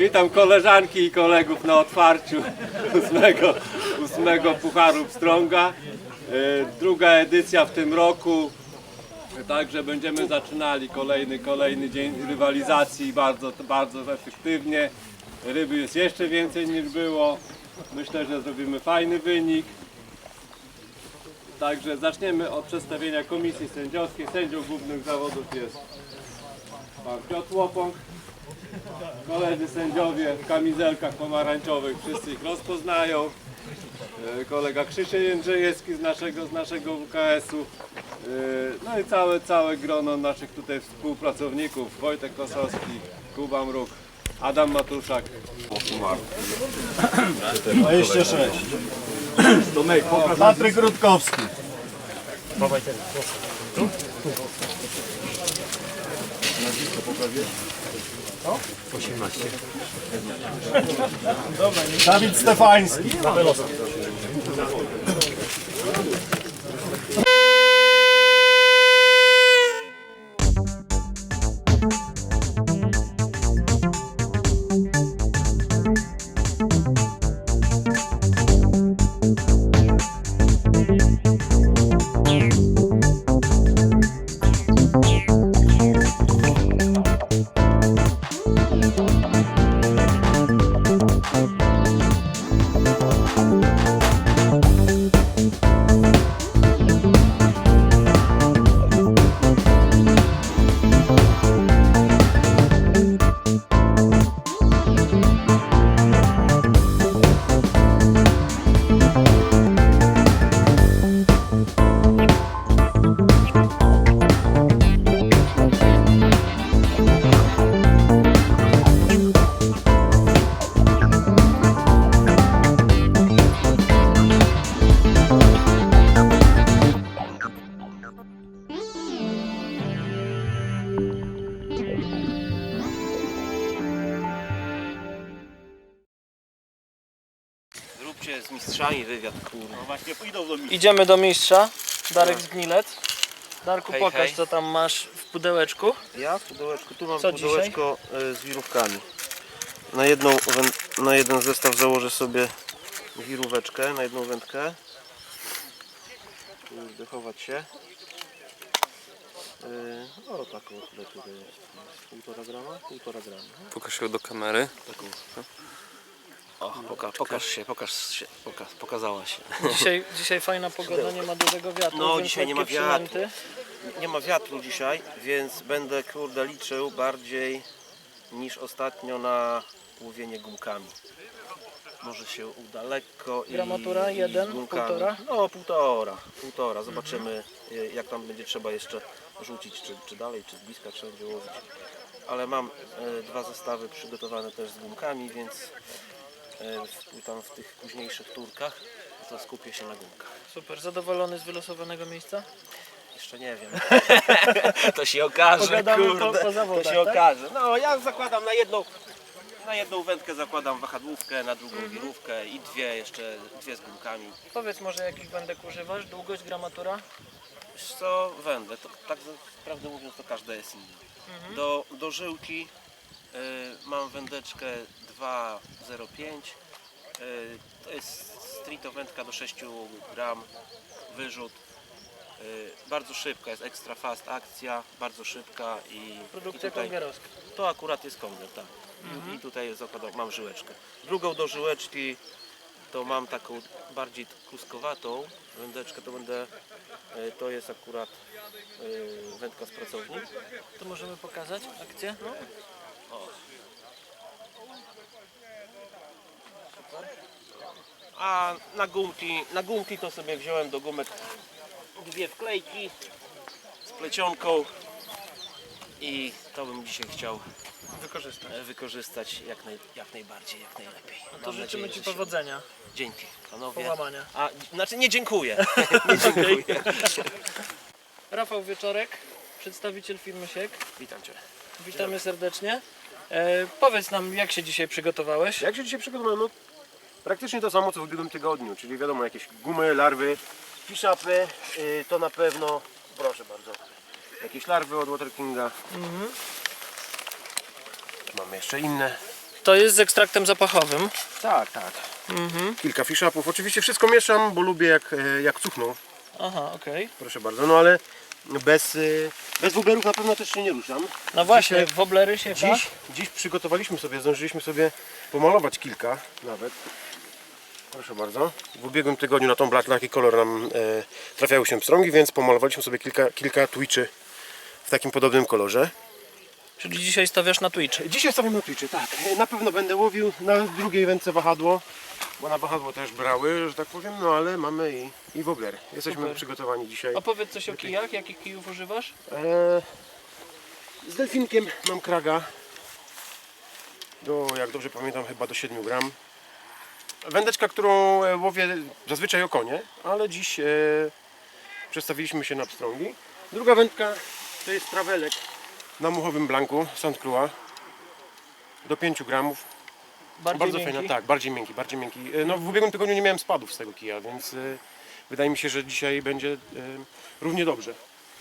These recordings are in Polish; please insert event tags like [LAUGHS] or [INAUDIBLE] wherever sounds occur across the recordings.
Witam koleżanki i kolegów na otwarciu ósmego, ósmego Pucharu Pstrąga. E, Druga edycja w tym roku. Także będziemy zaczynali kolejny, kolejny dzień rywalizacji bardzo, bardzo efektywnie. Ryby jest jeszcze więcej niż było. Myślę, że zrobimy fajny wynik. Także zaczniemy od przedstawienia komisji sędziowskiej. Sędzią głównych zawodów jest pan Piotr Łopąg. Koledzy sędziowie w kamizelkach pomarańczowych, wszyscy ich rozpoznają. E, Kolega Krzysiek Jędrzejewski z naszego, z naszego WKS-u. E, No i całe, całe grono naszych tutaj współpracowników. Wojtek Kosowski, Kuba Mruk, Adam Matuszak. 26. Patryk Rutkowski. Dawid Stefański. Zróbcie z mistrzami wywiad, kurwa. No Właśnie pójdą do mnie. Idziemy do mistrza. Darek z Gnilet. Darku, Hej, pokaż hej. co tam masz w pudełeczku. Ja w pudełeczku, tu mam Co pudełeczko e, z wirówkami. Na, jedną, wę- na jeden zestaw założę sobie wiróweczkę, na jedną wędkę. Kurde, chować się. Yy, o taką tyle tutaj jest. Półtora grama? Półtora grama. Pokaż ją do kamery. Taką. O, poka pokaż się, pokaż się, poka pokazała się. [LAUGHS] Dzisiaj, dzisiaj fajna pogoda, nie ma dużego wiatru, No, więc dzisiaj nie ma lekkie wiatru. Nie ma wiatru dzisiaj, więc będę kurde liczył bardziej niż ostatnio na łowienie gumkami. Może się uda lekko i Gramatura? Jeden? z gumkami. Półtora? No półtora, półtora. Zobaczymy y, jak tam będzie trzeba jeszcze rzucić, czy, czy dalej, czy z bliska trzeba będzie łowić. Ale mam y, dwa zestawy przygotowane też z gumkami, więc w, tam w tych późniejszych turkach to skupię się na gumkach. Super, zadowolony z wylosowanego miejsca? Jeszcze nie wiem. [LAUGHS] to się okaże, Pogadamy po- kurde. po zawodach, to się tak? okaże. No ja zakładam na jedną, na jedną wędkę zakładam wahadłówkę, na drugą Mhm. wirówkę i dwie jeszcze, dwie z gumkami. Powiedz może jakich wędek używasz, długość, gramatura? Wiesz co, wędę, to, tak za- prawdę mówiąc to każda jest inna. Mhm. Do, do żyłki mam wędeczkę 2,05 y, To jest stricto wędka do 6 gram, wyrzut. Y, bardzo szybka, jest extra fast akcja, bardzo szybka i, i Produkcja tutaj, kągierowska. to akurat jest kągiel, tak. I, I tutaj zakładam, mam żyłeczkę. Drugą do żyłeczki to mam taką bardziej kluskowatą wędeczkę, to będę, to jest akurat wędka z pracowni. To możemy pokazać akcję? No. A na gumki, na gumki to sobie wziąłem do gumek dwie wklejki z plecionką i to bym dzisiaj chciał Wykorzystaj. e, wykorzystać jak, naj, jak najbardziej, jak najlepiej. No to Mam życzymy nadzieję, Ci że się- powodzenia, Dzięki panowie. połamania. A, znaczy nie dziękuję. [LAUGHS] [LAUGHS] nie dziękuję. Rafał Wieczorek, przedstawiciel firmy Siek. Witam Cię. Witamy serdecznie. E, powiedz nam, jak się dzisiaj przygotowałeś? Jak się dzisiaj przygotowałem? No, praktycznie to samo co w ubiegłym tygodniu, czyli wiadomo jakieś gumy, larwy, fiszapy, yy, to na pewno, proszę bardzo, jakieś larwy od Water Kinga. Mamy jeszcze inne To jest z ekstraktem zapachowym. Tak, tak. Kilka fish upów. Oczywiście wszystko mieszam, bo lubię jak, e, jak cuchną. Aha, okej. Proszę bardzo. No ale bez, e, bez wublerów na pewno też się nie ruszam. No właśnie, Dzisiaj- woblery się Dziś, dziś przygotowaliśmy sobie, zdążyliśmy sobie pomalować kilka nawet. Proszę bardzo. W ubiegłym tygodniu na tą blat, na jaki kolor nam e, trafiały się pstrągi, więc pomalowaliśmy sobie kilka, kilka twitchy w takim podobnym kolorze. Czyli dzisiaj stawiasz na Twitch. Dzisiaj stawiam na twitchy, tak. Na pewno będę łowił na drugiej wędce wahadło, bo na wahadło też brały, że tak powiem, no ale mamy i, i wobler. Jesteśmy Super. przygotowani dzisiaj. Opowiedz coś o kijach, jakich kijów używasz? E, z delfinkiem mam kraga. Do, jak dobrze pamiętam, chyba do 7 gram. Wędeczka, którą e, łowię zazwyczaj o konie, ale dziś e, przestawiliśmy się na pstrągi. Druga wędka to jest trawelek na muchowym blanku St. Croix do 5 gramów. Bardziej Bardzo miękki? fajna, tak, bardziej miękki, bardziej miękki. E, No w ubiegłym tygodniu nie miałem spadów z tego kija, więc e, wydaje mi się, że dzisiaj będzie e, równie dobrze.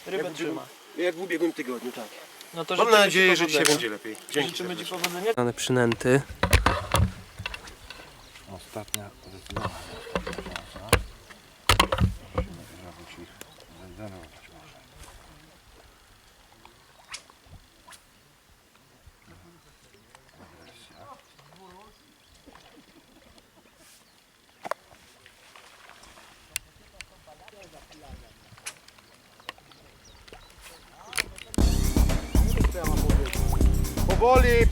Rybę trzyma. ubiegłym- Jak w ubiegłym tygodniu, tak. No to Mam życzymy nadzieję, że dzisiaj powodzenia. będzie lepiej. Dzięki. Życzymy Ci serdecznie. powodzenia. Dane przynęty. Ostatnia zdecydowana szansa. Musimy zrobić ich zdenerwować może. Agresja.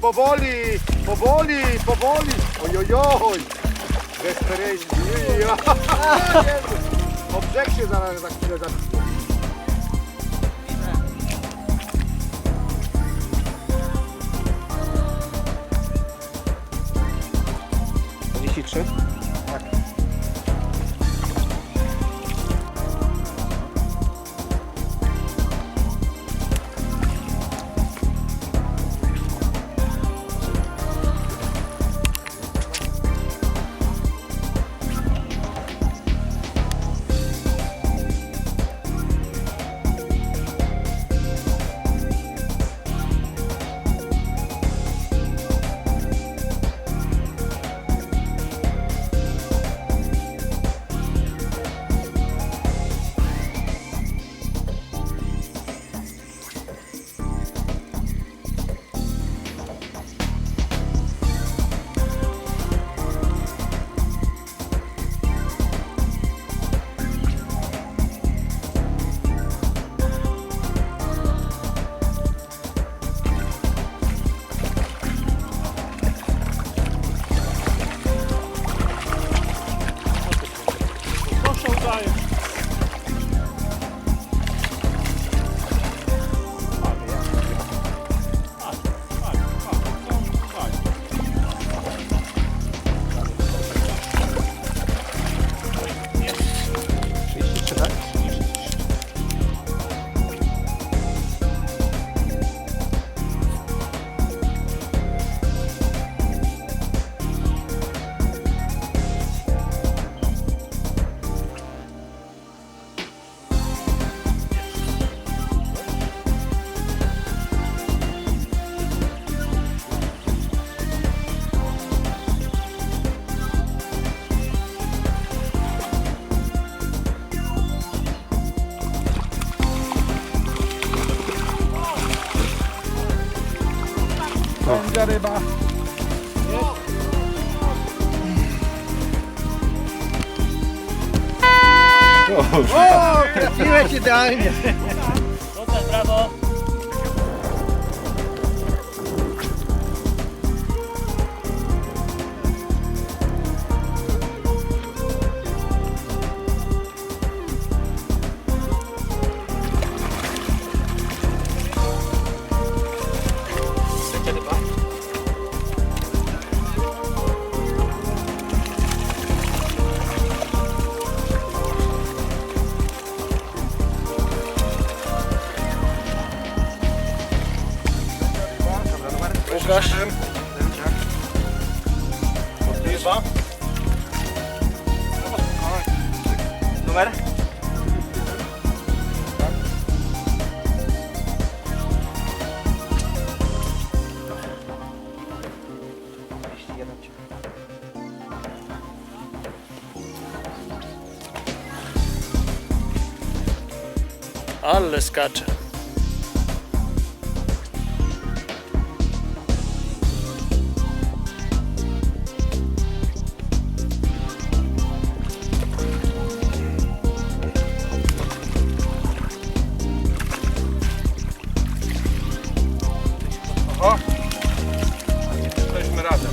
Powoli, powoli, powoli. Ojojoj. Desperation. Ja. [LAUGHS] O brzeg się zaraz za chwilę zacznie. Super, Ale skacze. Jesteśmy razem.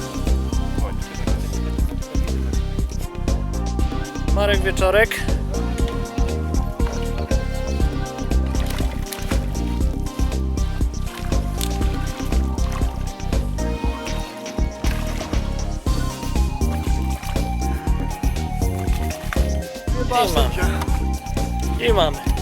Marek Wieczorek. I mamy. I mamy.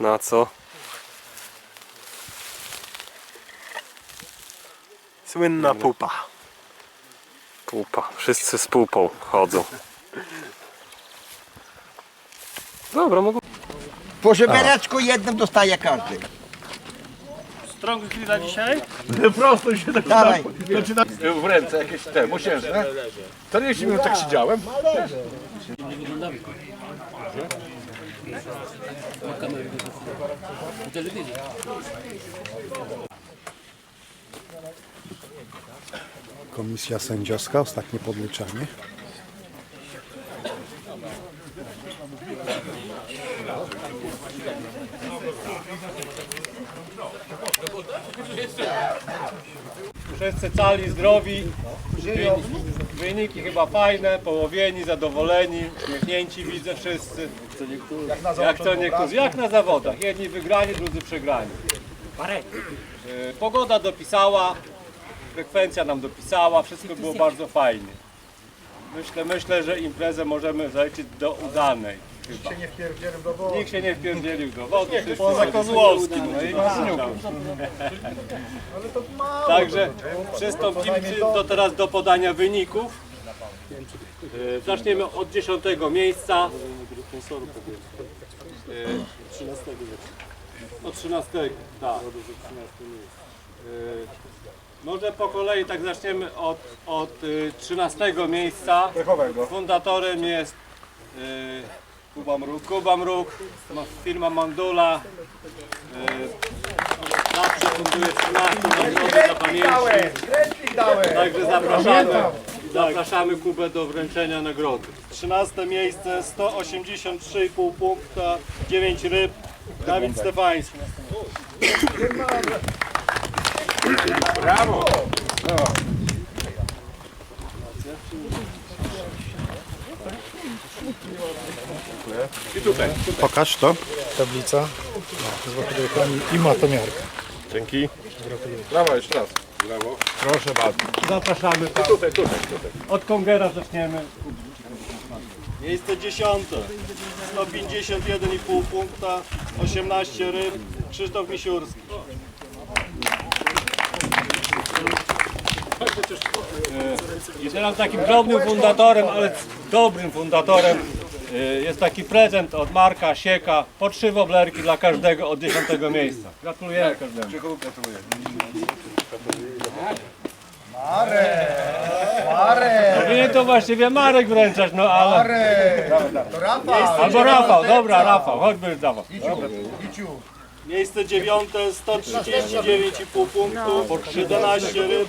Na co. Słynna pupa. Pupa. Wszyscy z pupą chodzą. Dobra, mogą. Po żebereczku jednym dostaje każdy. Strąg dla dzisiaj? Dawaj. W ręce jakieś te, mosiężne. 40 minut tak siedziałem. Komisja sędziowska, ostatnie podliczanie. Wszyscy cali, zdrowi. Wyniki, wyniki chyba fajne, połowieni, zadowoleni, uśmiechnięci widzę wszyscy. Jak to niektórzy, jak na zawodach. Jedni wygrani, drudzy przegrani. Y, Pogoda dopisała, frekwencja nam dopisała, wszystko było bardzo fajnie. Myślę, myślę, że imprezę możemy zaliczyć do udanej. Chyba. Nikt się nie wpierdzielił do wody. Poza Kozłowskim. No i Także przystąpimy do, teraz do podania wyników. E, Zaczniemy od 10 miejsca. E, Od 13, tak. E, Może po kolei tak zaczniemy od, od y, 13 miejsca. Fundatorem jest Kuba Mruk. Kuba Mruk, ma- firma Mandula. Y, zawsze funduje 13 nagrody dla pamięci. Także zapraszamy, zapraszamy Kubę do wręczenia nagrody. 13 miejsce, 183,5 punkta, 9 ryb, Dawid Stefański. Pokaż to. Tablica z i matomiarka. Dzięki. Brawo, jeszcze raz. Brawo. Proszę bardzo. Zapraszamy. Tutaj, tutaj, tutaj. Od Kongera zaczniemy. Miejsce dziesiąte. 151,5 punkta, 18 ryb. Krzysztof Misiurski. I teraz takim drobnym fundatorem, ale dobrym fundatorem jest taki prezent od Marka Sieka. Po trzy woblerki dla każdego od dziesiątego miejsca. Gratulujemy każdemu. Marek! Powinien to właściwie Marek wręczać, no ale... Albo Rafał, dobra Rafał, choćby dawał. Miejsce dziewiąte, 139,5 punktów, 11 ryb.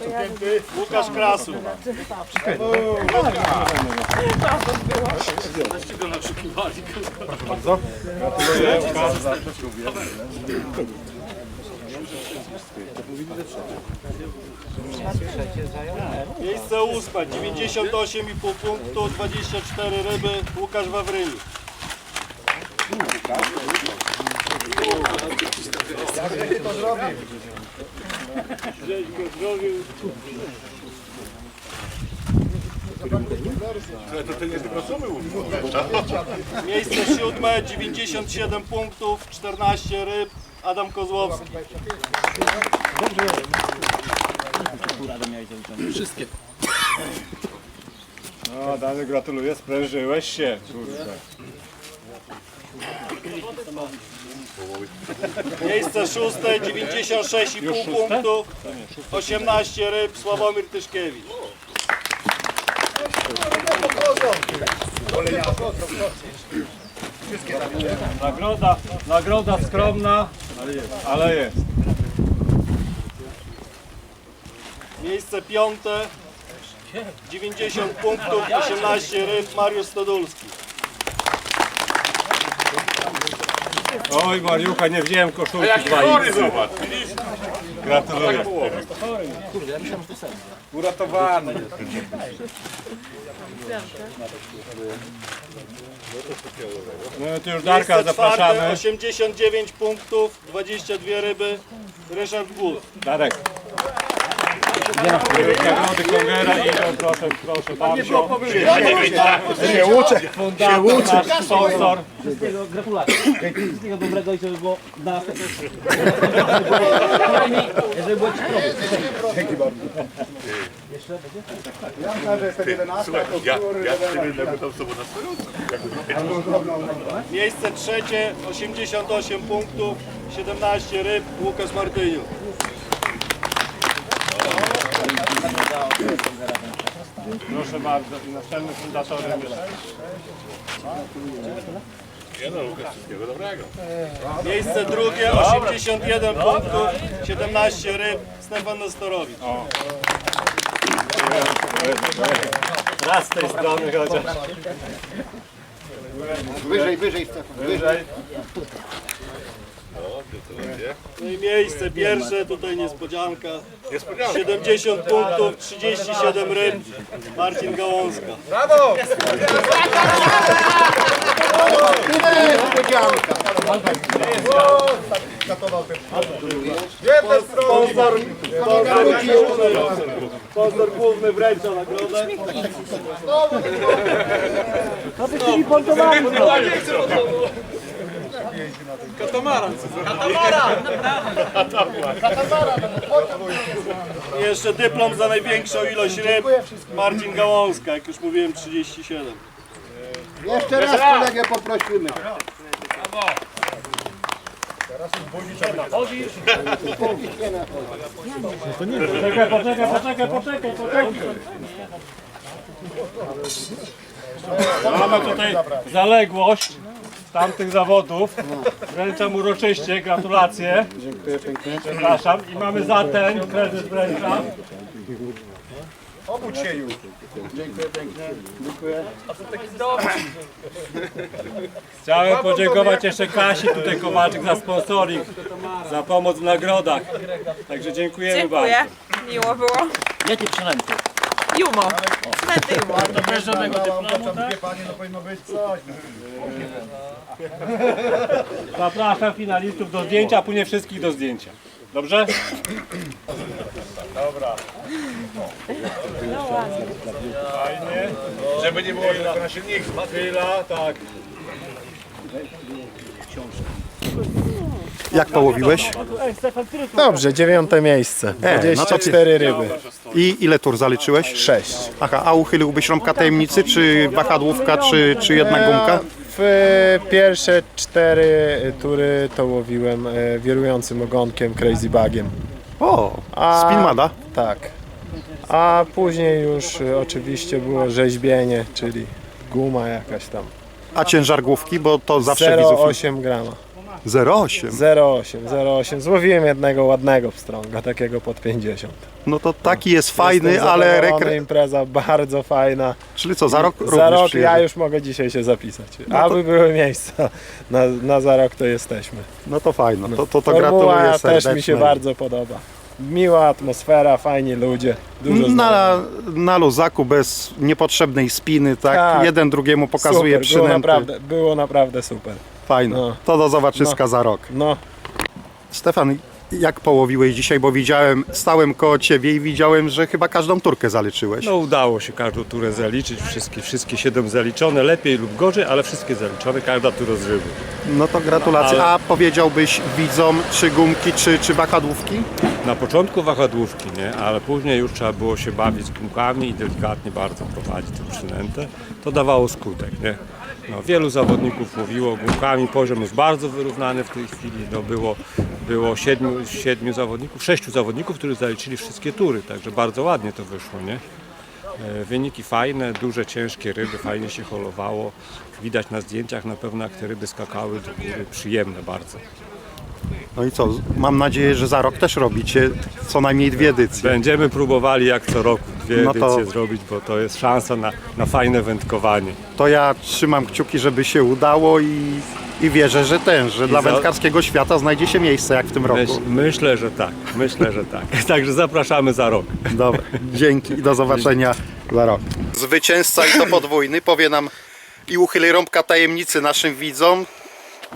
Łukasz Krasu. Miejsce ósme, 98,5 punktu, 24 ryby. Łukasz Wawryni. Miejsce siódme, 97 punktów, 14 ryb. Adam Kozłowski. No Dany gratuluję, sprężyłeś się. Kurde. Miejsce szóste, 96,5 punktów, 18 ryb. Sławomir Tyszkiewicz. Nagroda, nagroda skromna, ale jest. Miejsce piąte, 90 punktów, 18 ryb. Mariusz Stodulski. Oj Mariucha, nie wziąłem koszulki. dwa Chory zobacz, widzisz? Gratuluję. Uratowany. No to już Darka zapraszamy. 89 punktów, 22 ryby. Ryszard Głód. Darek. Nagrody Kongera idą, proszę, proszę bardzo. Sponsor. Gratulacje. Wszystkiego dobrego i żeby było następne. Żeby było ci Słuchaj, ja, ja z tym będę tam. Miejsce trzecie, 88 punktów, 17 ryb. Łukasz Martyniuk. Proszę bardzo. I następnym fundatorem jest Nie no, Łukasz, wszystkiego dobrego. Miejsce drugie, 81 punktów, 17 ryb. Stefan Nestorowicz. raz z tej strony chociaż. Wyżej, wyżej Stefan. Wyżej. No i miejsce pierwsze, tutaj niespodzianka. Niespodzianka. 70 punktów, 37 ryb. Marcin Gałązka. Sponsor, sponsor, sponsor główny wręcza nagrodę. I jeszcze dyplom za największą ilość ryb. Marcin Gałązka, jak już mówiłem 37. Jeszcze raz kolegę poprosimy. Poczekaj, poczekaj, poczekaj, poczekaj, poczekaj. Mamy tutaj zaległość tamtych zawodów. Wręczam uroczyście, gratulacje. Dziękuję pięknie. Przepraszam. I mamy za ten prezes wręczam. Obudź się już. Chciałem podziękować jeszcze Kasi tutaj Kowalczyk za sponsoring, za pomoc w nagrodach. Także dziękujemy Dziękuję. bardzo. Miło było. Jakie przynęty? Jumo. Cmenty jumo. Bez żadnego dyplomu, tak? [LAUGHS] Zapraszam finalistów do zdjęcia, a później wszystkich do zdjęcia. Dobrze? Dobra. Żeby nie było, tylko na silnik. Chwila, tak. Jak połowiłeś? Dobrze, dziewiąte miejsce. E, no to ty- 24 ryby. I ile tur zaliczyłeś? Sześć. Aha, a uchyliłbyś rąbka tajemnicy, czy wahadłówka, czy, czy jedna gumka? W pierwsze cztery tury to łowiłem e, wirującym ogonkiem Crazy Bugiem. O, A- Spinmada? Tak. A później już e, oczywiście było rzeźbienie, czyli guma jakaś tam. A ciężar główki, bo to zawsze widzów... 0,8 grama. 0,8. 0,8, 0,8. Złowiłem jednego ładnego pstrąga, takiego pod 50. No to taki jest fajny, Jestem ale zadowolony, rekre... impreza bardzo fajna. Czyli co, za rok Za również rok przyjedzie? ja już mogę dzisiaj się zapisać. No to- Aby były miejsca. Na, na za rok to jesteśmy. No to fajno, to, to, to Formuła gratuluję też serdecznie. mi się bardzo podoba. Miła atmosfera, fajni ludzie. Dużo Na, na luzaku bez niepotrzebnej spiny, tak? Tak. Jeden drugiemu pokazuje super, było przynęty. naprawdę, było naprawdę super. Fajno. No. To do zobaczyska za rok. No, Stefan, jak połowiłeś dzisiaj, bo widziałem, stałem koło ciebie i widziałem, że chyba każdą turkę zaliczyłeś. No udało się każdą turę zaliczyć, wszystkie, wszystkie siedem zaliczone, lepiej lub gorzej, ale wszystkie zaliczone, każda tura z ryby. No to gratulacje. A powiedziałbyś widzom, czy gumki, czy, czy wahadłówki? Na początku wahadłówki, nie? Ale później już trzeba było się bawić z gumkami i delikatnie bardzo prowadzić tę przynętę. To dawało skutek, nie? No, wielu zawodników łowiło gumkami, poziom jest bardzo wyrównany w tej chwili. No, było było siedmiu, siedmiu zawodników, sześciu zawodników, którzy zaliczyli wszystkie tury, także bardzo ładnie to wyszło, nie? E, Wyniki fajne, duże, ciężkie ryby, fajnie się holowało. Widać na zdjęciach na pewno jak te ryby skakały do góry, przyjemne bardzo. No i co, mam nadzieję, że za rok też robicie co najmniej dwie edycje. Będziemy próbowali jak co roku dwie No to- edycje zrobić, bo to jest szansa na, na fajne wędkowanie. To ja trzymam kciuki, żeby się udało i, i wierzę, że ten, że dla za- wędkarskiego świata znajdzie się miejsce jak w tym roku. Myśl, myślę, że tak, myślę, że tak. [LAUGHS] Także zapraszamy za rok. Dobra, dzięki i do zobaczenia za rok. Zwycięzca i to podwójny powie nam i uchyli rąbka tajemnicy naszym widzom,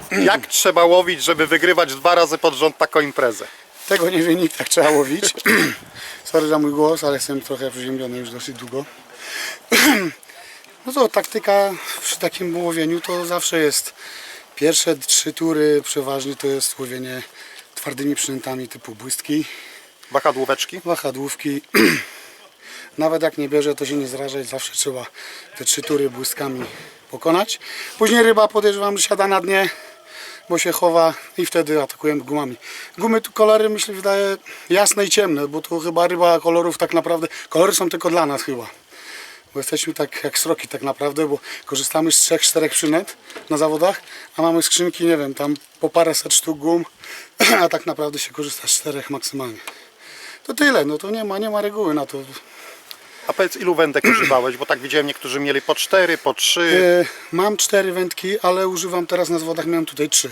[CLEARS THROAT] jak trzeba łowić, żeby wygrywać dwa razy pod rząd taką imprezę. Tego nie wie nikt, jak trzeba łowić. [CLEARS THROAT] Sorry za mój głos, ale jestem trochę przeziębiony już dosyć długo. [CLEARS THROAT] No to taktyka przy takim łowieniu to zawsze jest pierwsze trzy tury przeważnie to jest łowienie twardymi przynętami typu błystki, Wahadłóweczki? wahadłówki. Nawet jak nie bierze, to się nie zrażać, zawsze trzeba te trzy tury błystkami pokonać. Później ryba podejrzewam, że siada na dnie, bo się chowa i wtedy atakujemy gumami. Gumy tu kolory myślę wydaje jasne i ciemne, bo tu chyba ryba kolorów tak naprawdę, kolory są tylko dla nas chyba. Bo jesteśmy tak jak sroki tak naprawdę, bo korzystamy z trzech, czterech przynęt na zawodach, a mamy skrzynki, nie wiem, tam po paręset sztuk gum, [CLEARS THROAT] a tak naprawdę się korzysta z czterech maksymalnie. To tyle, no to nie ma, nie ma reguły na to. A powiedz, ilu wędek [CLEARS THROAT] używałeś? Bo tak widziałem, niektórzy mieli po cztery, po trzy. E, mam cztery wędki, ale używam teraz na zawodach, miałem tutaj trzy.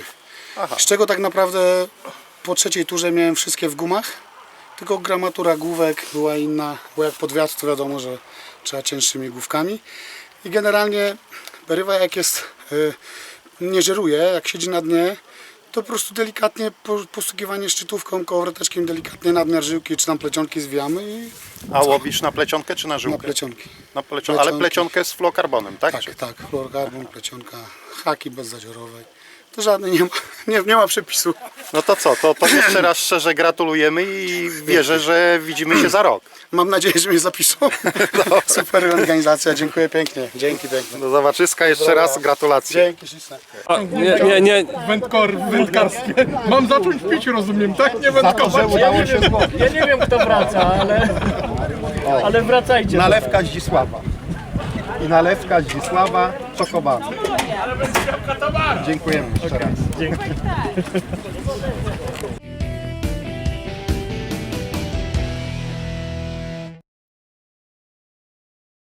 Aha. Z czego tak naprawdę po trzeciej turze miałem wszystkie w gumach, tylko gramatura główek była inna, bo jak pod wiatr to wiadomo, że trzeba cięższymi główkami. I generalnie ryba jak jest, e, nie żeruje, jak siedzi na dnie, to po prostu delikatnie po- postukiwanie szczytówką, kołowroteczkiem delikatnie nadmiar żyłki czy tam plecionki zwijamy i A łowisz na plecionkę czy na na żyłkę? plecionki. Na. Ale plecionkę z fluokarbonem, tak? Tak, tak, fluorokarbon, plecionka, haki bezzadziorowej. To żadnej nie ma, nie, nie ma przepisu. No to co, to, to jeszcze raz szczerze gratulujemy i wierzę, że widzimy się za rok. Mam nadzieję, że mnie zapiszą. [LAUGHS] Super organizacja, dziękuję pięknie. Dzięki pięknie. Do zobaczyska jeszcze raz, gratulacje. Dzięki śliczne. Nie, nie, nie, Wędkor, wędkarskie. Mam zacząć pić, rozumiem, tak? Nie wędkować. Ja nie wiem kto wraca, ale, ale wracajcie. Nalewka Zdzisława. I nalewka Zdzisława Czokobany. Dziękujemy jeszcze raz.